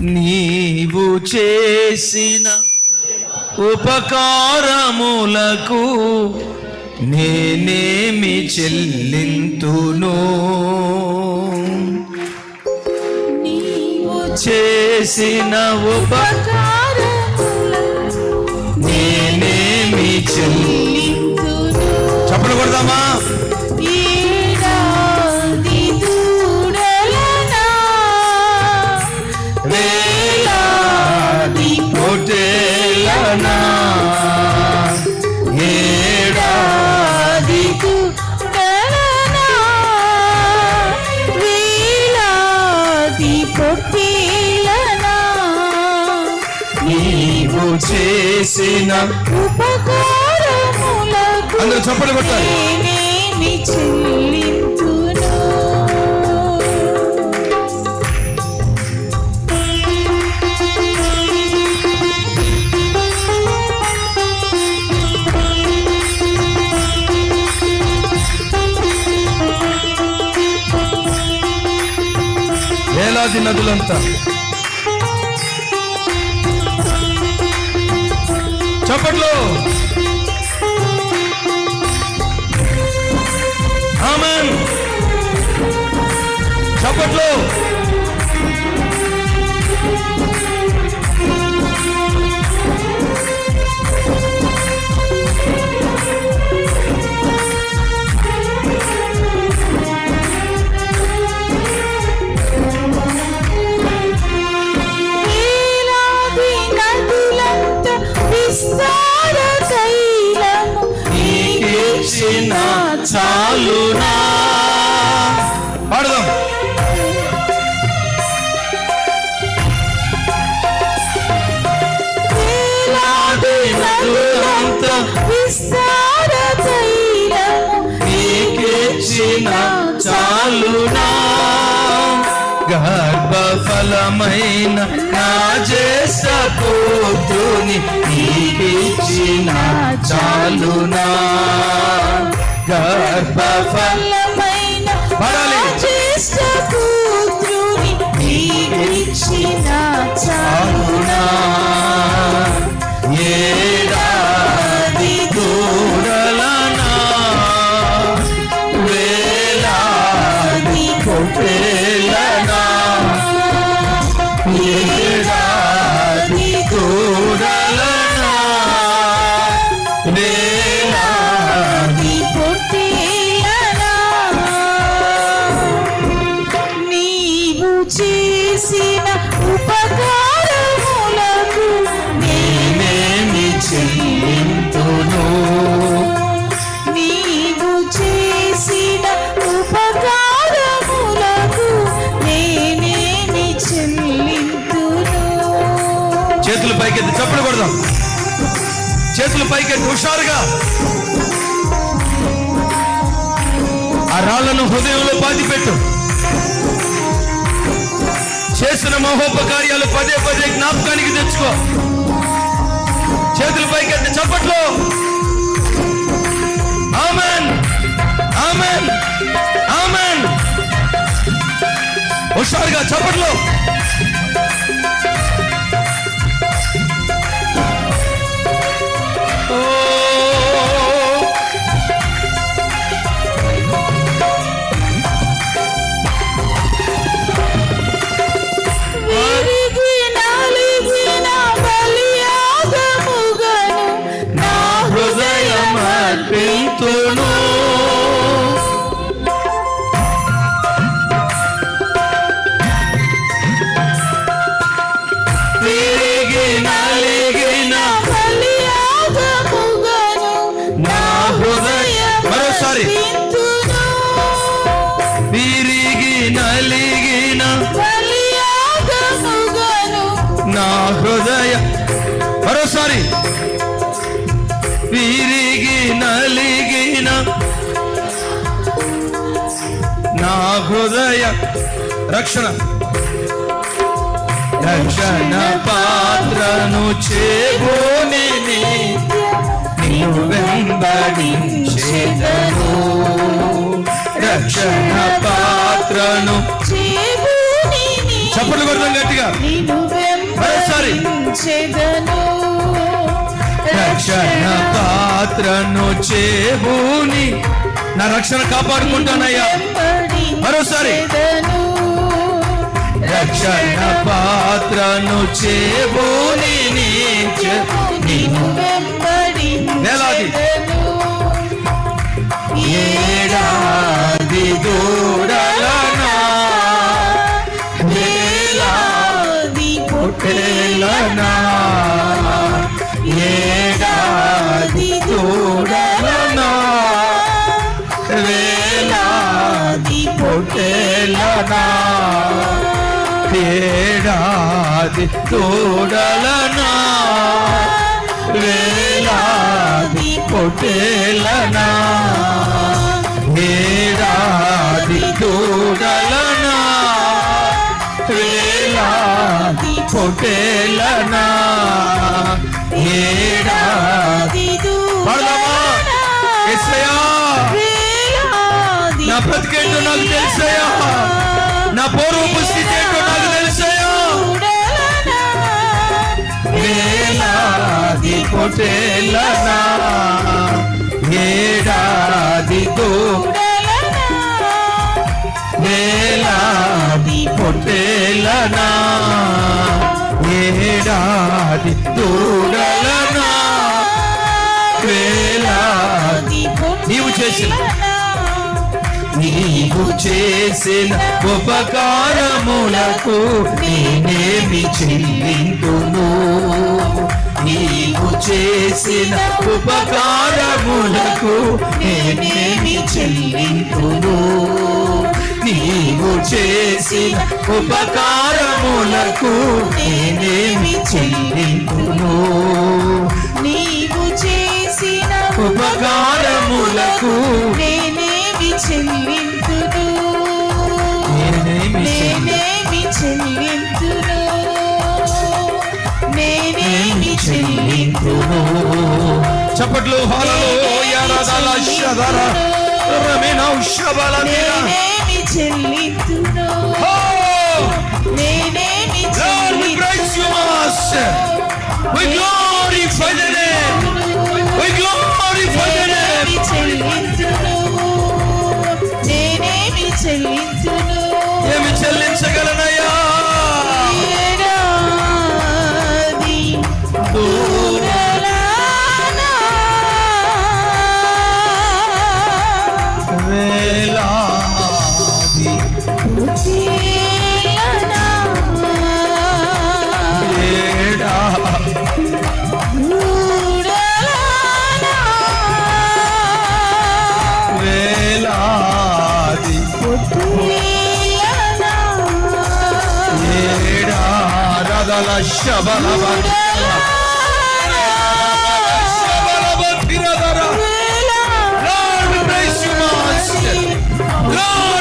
నీవు చేసిన ఉపకారములకు నేనేమి చెల్లింతును? చేసిన ఉప ఉపకారములకు నేనేమి చెల్లి చెల్లింతును. చప్పలు కొడదామా? నీవు చేసిన అందరూ చప్పలు కొట్టాలి. వేలాది నదులంతా చప్పట్లు. చాలునా పాడదాం. విస్తార చాలునా. గర్భఫలమైన నా జ్యేష్ఠ పుత్రుని నీకిచ్చిన చాలునా. గర్భఫల ఫలమైన పాడాలి. జ్యేష్ఠ నీకిచ్చిన చాలునా పైకెత్తి చప్పుడు కొడదాం. చేతులు పైకెత్తి హుషారుగా. ఆ రాళ్ళను హృదయంలో పాతిపెట్టు చేసిన మహోపకార్యాలు పదే పదే జ్ఞాపకానికి తెచ్చుకో. చేతులు పైకెత్తి చప్పట్లు. ఆమెన్. ఆమెన్. ఆమెన్. హుషారుగా చప్పట్లు. ಸ್ತುತಿಸೋಣ విరిగి నలిగిన నా హృదయ రక్షణ. రక్షణ పాత్రను చేబోని వెంబడించేదను. రక్షణ పాత్రను చప్పట్లు గట్టిగా. మరోసారి. వెంబడించెదను. రక్షణ పాత్రను చేబూని. నా రక్షణ కాపాడుకుంటానయ్యా. మరోసారి. రక్షణ పాత్రను చేబూని నీ చే- నిన్ను వేలాది. వెంబడించెదను ఏడాది దూడలనా. ఏలాది పొట్టేలనా. ఏడాది పొట్టేలనా ఏడాది వేలాది పొట్టేలనా? ఏడాది దూడలనా వేలాది పొట్టేలనా? ఏడాది నా బ్రతికేంటో నాకు తెలుసయ్యా! నా పూర్వపు స్థితి ఏంటో నాకు వేలాది ఏడాది దో వేలాది పొట్టేలనా ఏడాది దూడలనా వేలాది నీవు చేసిన నీవు చేసిన ఉపకారములకు నేనేమి చెల్లిందును నీవు చేసిన ఉపకారములకు నేనేమి చెల్లిందును నీవు చేసిన ఉపకారములకు నేనేమి చెల్లిందును నీవు చేసిన ఉపకారములకు నేనేమి చెల్లింతును. నేనేమి చెల్లి- నేనేమి చెల్లింతును. నేనేమి చెల్లింతును. చప్పట్లు హాలలో యారాదాల శదర రమేన మీర నేనేమి చెల్లింతును. నేనేమి Lord we praise aşağı bana bak. Lord bless you, Master. Lord.